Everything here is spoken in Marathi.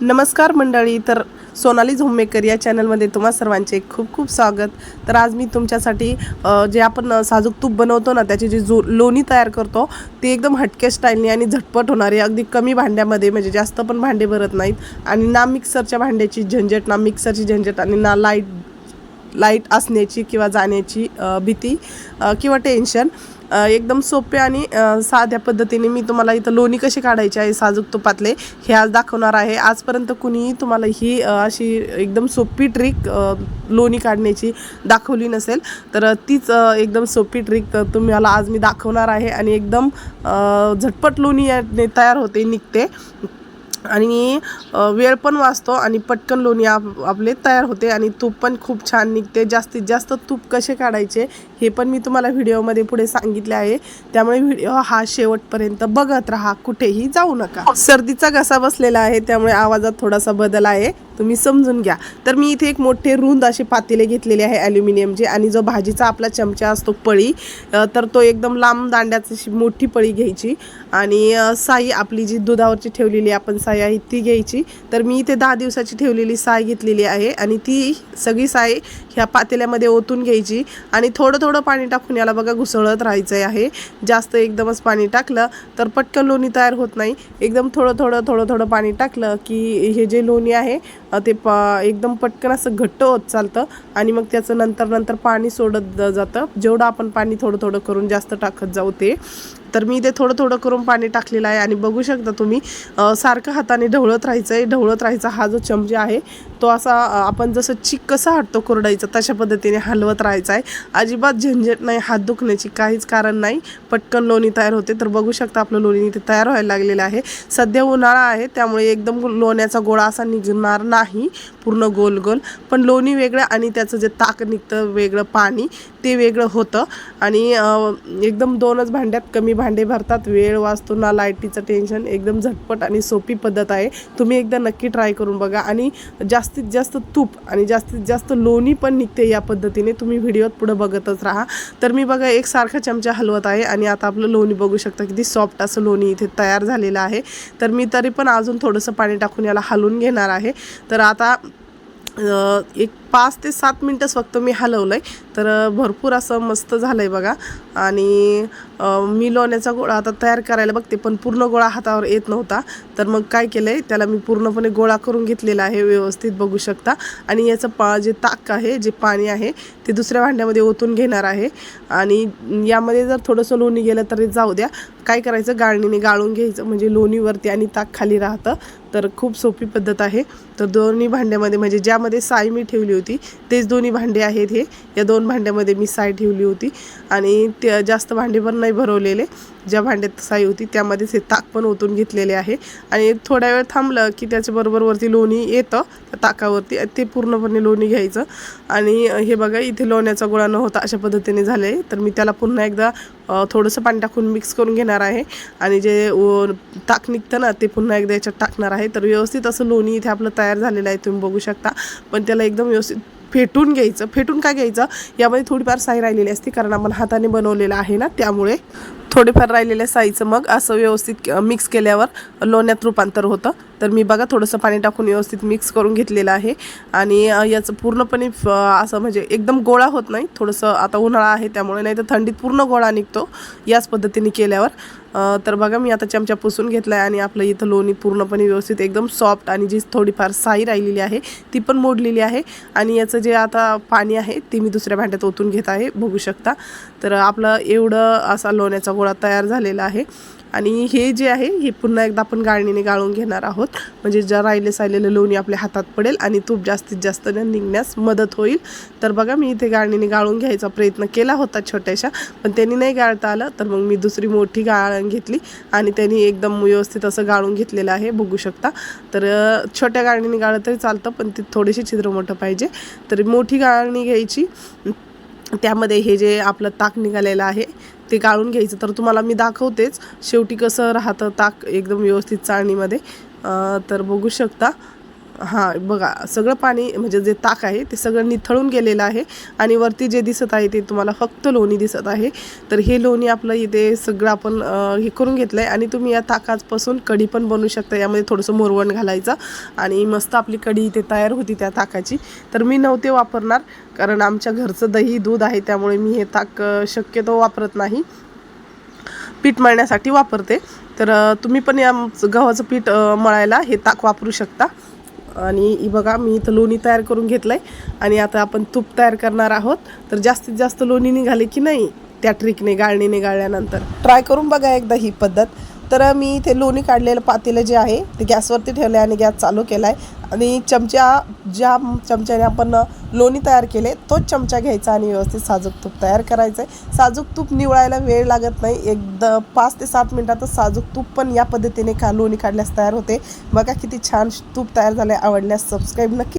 नमस्कार मंडळी तर सोनाली झोम्मेकर या चॅनलमध्ये तुम्हा सर्वांचे खूप खूप स्वागत. तर आज मी तुमच्यासाठी जे आपण साजूक तूप बनवतो ना त्याची जी जो लोणी तयार करतो ती एकदम हटके स्टाईलने आणि झटपट होणारी अगदी कमी भांड्यामध्ये म्हणजे जास्त पण भांडे भरत नाहीत. आणि ना मिक्सरच्या भांड्याची झंझट ना मिक्सरची झंझट आणि ना लाइट लाइट असण्याची किंवा जाण्याची भीती किंवा टेन्शन. एकदम सोपे आणि साध्या पद्धतीने मी तुम्हाला इथं लोणी कशी काढायची आहे साजूक तुपातले हे आज दाखवणार आहे. आजपर्यंत कुणीही तुम्हाला ही अशी एकदम सोपी ट्रिक लोणी काढण्याची दाखवली नसेल तर तीच एकदम सोपी ट्रिक तुम्हाला आज मी दाखवणार आहे आणि एकदम झटपट लोणी याने तयार होते निघते. आणि वेळ पण वाचतो आणि पटकन लोणी आप आपले तयार होते आणि तूप पण खूप छान निघते. जास्तीत जास्त तूप कसे काढायचे हे पण मी तुम्हाला व्हिडिओमध्ये पुढे सांगितले आहे. त्यामुळे व्हिडिओ हा शेवटपर्यंत बघत राहा. कुठेही जाऊ नका. सर्दीचा घसा बसलेला आहे त्यामुळे आवाजात थोडासा बदल आहे. तुम्ही समजून घ्या. तर मी इथे एक मोठे रुंद असे पातेले घेतलेले आहे ॲल्युमिनियमचे आणि जो भाजीचा आपला चमचा असतो पळी तर तो एकदम लांब दांड्याची मोठी पळी घ्यायची. आणि साई आपली जी दुधावरची ठेवलेली आपण साई आहे ती घ्यायची. तर मी इथे दहा दिवसाची ठेवलेली साय घेतलेली आहे आणि ती सगळी साय ह्या पातेल्यामध्ये ओतून घ्यायची. आणि थोडं थोडं पाणी टाकून याला बघा घुसळत राहायचं आहे. जास्त एकदमच पाणी टाकलं तर पटकन लोणी तयार होत नाही. एकदम थोडं थोडं थोडं थोडं पाणी टाकलं की हे जे लोणी आहे ते प एकदम पटकन असं घट्ट होत चालतं आणि मग त्याचं नंतर नंतर पाणी सोडत जातं. जेवढं आपण पाणी थोडं थोडं करून जास्त टाकत जाऊ ते. तर मी ते थोडं थोडं करून पाणी टाकलेलं आहे. आणि बघू शकता तुम्ही सारखं हाताने ढवळत राहायचं आहे ढवळत राहायचा हा जो चमचा आहे तो असा आपण जसं चिक कसा हटतो कोरडायचा तशा पद्धतीने हलवत राहायचा आहे अजिबात झंझट नाही हात दुखण्याची काहीच कारण नाही. पटकन लोणी तयार होते. तर बघू शकता आपलं लोणी इथे तयार व्हायला लागलेलं आहे. सध्या उन्हाळा आहे त्यामुळे एकदम लोण्याचा गोळा असा निघणार नाही पूर्ण गोल गोल पण लोणी वेगळं आणि त्याचं जे ताक निघतं वेगळं पाणी ते वेगळं होतं. आणि एकदम दोनच भांड्यात कमी भांडे भरतात वेळ वाचतो ना लाईटीचं टेन्शन एकदम झटपट आणि सोपी पद्धत आहे. तुम्ही एकदा नक्की ट्राय करून बघा आणि जास्तीत जास्त तूप आणि जास्तीत जास्त लोणी पण निघते या पद्धतीने. तुम्ही व्हिडिओत पुढं बघतच राहा. तर मी बघा एक सारखा चमचा हलवत आहे आणि आता आपलं लोणी बघू शकता. किती सॉफ्ट असं लोणी इथे तयार झालेलं आहे. तर मी तरी पण अजून थोडंसं पाणी टाकून याला हलवून घेणार आहे. तर आता एक पाच ते सात मिनटंच फक्त मी हलवलं आहे तर भरपूर असं मस्त झालं आहे बघा. आणि मी लोण्याचा गोळा आता तयार करायला बघते पण पूर्ण गोळा हातावर येत नव्हता. तर मग काय केलं आहे त्याला मी पूर्णपणे गोळा करून घेतलेला आहे व्यवस्थित बघू शकता. आणि याचं पा जे ताक आहे जे पाणी आहे ते दुसऱ्या भांड्यामध्ये ओतून घेणार आहे. आणि यामध्ये जर थोडंसं लोणी गेलं तरी जाऊ द्या. काय करायचं गाळणीने गाळून घ्यायचं म्हणजे लोणीवरती आणि ताक खाली राहतं. तर खूप सोपी पद्धत आहे. तर दोन्ही भांड्यामध्ये म्हणजे ज्यामध्ये साय मी ठेवली होती. तेच दोन्ही भांडे आहेत हे. या दोन भांड्यामध्ये मी साय ठेवली होती. आणि ते जास्त भांडे पण नाही भरवलेले. ज्या भांड्यात साई होती त्यामध्येच हे ताक पण ओतून घेतलेले आहे. आणि थोड्या वेळ थांबलं की त्याच्याबरोबर वरती लोणी येतं त्या ताकावरती. ते पूर्णपणे लोणी घ्यायचं. आणि हे बघा इथे लोण्याचा गोळा न होता अशा पद्धतीने झाले तर मी त्याला पुन्हा एकदा थोडंसं पाणी टाकून मिक्स करून घेणार आहे. आणि जे ताक निघतं ना ते पुन्हा एकदा याच्यात टाकणार आहे. तर व्यवस्थित असं लोणी इथे आपलं तयार झालेलं आहे. तुम्ही बघू शकता. पण त्याला एकदम व्यवस्थित फेटून घ्यायचं. फेटून का घ्यायचं? यामध्ये थोडीफार साई राहिलेली असते कारण आपण हाताने बनवलेलं आहे ना त्यामुळे थोडेफार राहिलेल्या साईचं मग. असं व्यवस्थित मिक्स केल्यावर लोण्यात रूपांतर होतं. तर मी बघा थोडंसं पाणी टाकून व्यवस्थित मिक्स करून घेतलेलं आहे. आणि याचं पूर्णपणे फ- असं म्हणजे एकदम गोळा होत नाही. थोडंसं आता उन्हाळा आहे त्यामुळे नाही तर थंडीत पूर्ण गोळा निघतो याच पद्धतीने केल्यावर. तर बघा मी आता चमचा पुसून घेतला आहे आणि आपलं इथं लोणी पूर्णपणे व्यवस्थित एकदम सॉफ्ट आणि जी थोडीफार साई राहिलेली आहे ती पण मोडलेली आहे. आणि याचं जे आता पाणी आहे ते मी दुसऱ्या भांड्यात ओतून घेत आहे बघू शकता. तर आपलं एवढं असा लोण्याचा गोळा तयार झालेला आहे. आणि हे जे आहे हे पुन्हा एकदा आपण गाळणीने गाळून घेणार आहोत. म्हणजे ज्या राहिले सायलेलं लोणी आपल्या हातात पडेल आणि तूप जास्तीत जास्त न निघण्यास मदत होईल. तर बघा मी इथे गाळणीने गाळून घ्यायचा प्रयत्न केला होता छोट्याशा पण त्यांनी नाही गाळता आलं. तर मग मी दुसरी मोठी गाळण घेतली आणि त्यांनी एकदम व्यवस्थित असं गाळून घेतलेलं आहे. बघू शकता. तर छोट्या गाळणीने गाळलं तरी चालतं पण ती थोडीशी छिद्र मोठं पाहिजे. तर मोठी गाळणी घ्यायची. त्यामध्ये हे जे आपलं ताक निघालेलं आहे ते गाळून घ्यायचं. तर तुम्हाला मी दाखवतेच. शेवटी कसं राहतं ताक एकदम व्यवस्थित चाळणीमध्ये. तर बघू शकता. हां बघा सगळं पाणी म्हणजे जे ताक आहे ते सगळं निथळून गेलेलं आहे आणि वरती जे दिसत आहे ते तुम्हाला फक्त लोणी दिसत आहे. तर हे लोणी आपलं इथे सगळं आपण हे करून घेतलं आहे आणि तुम्ही या ताकापासून कढी पण बनवू शकता. यामध्ये थोडंसं मोरवण घालायचं आणि मस्त आपली कढी इथे तयार होती त्या ताकाची. तर मी नव्हते वापरणार कारण आमच्या घरचं दही दूध आहे त्यामुळे मी हे ताक शक्यतो वापरत नाही. पीठ मळण्यासाठी वापरते. तर तुम्ही पण या गव्हाचं पीठ मळायला हे ताक वापरू शकता. आणि ही बघा मी इथं लोणी तयार करून घेतलं आहे आणि आता आपण तूप तयार करणार आहोत. तर जास्तीत जास्त लोणी निघाले की नाही त्या ट्रिकने गाळणीने गाळल्यानंतर? ट्राय करून बघा एकदा ही पद्धत. तर मी इथे लोणी काढलेलं पातेलं जे आहे ते गॅसवरती ठेवलं आहे आणि गॅस चालू केला आहे आणि चमचा ज्या चमच्याने आपण लोणी तयार केले तोच चमचा घ्यायचा आणि व्यवस्थित साजूक तूप तयार करायचं आहे साजूक तूप निवळायला वेळ लागत नाही. एकदा पाच ते सात मिनटातच साजूक तूप पण या पद्धतीने का लोणी काढल्यास तयार होते. बघा किती छान तूप तयार झालं आवडल्यास सबस्क्राईब नक्की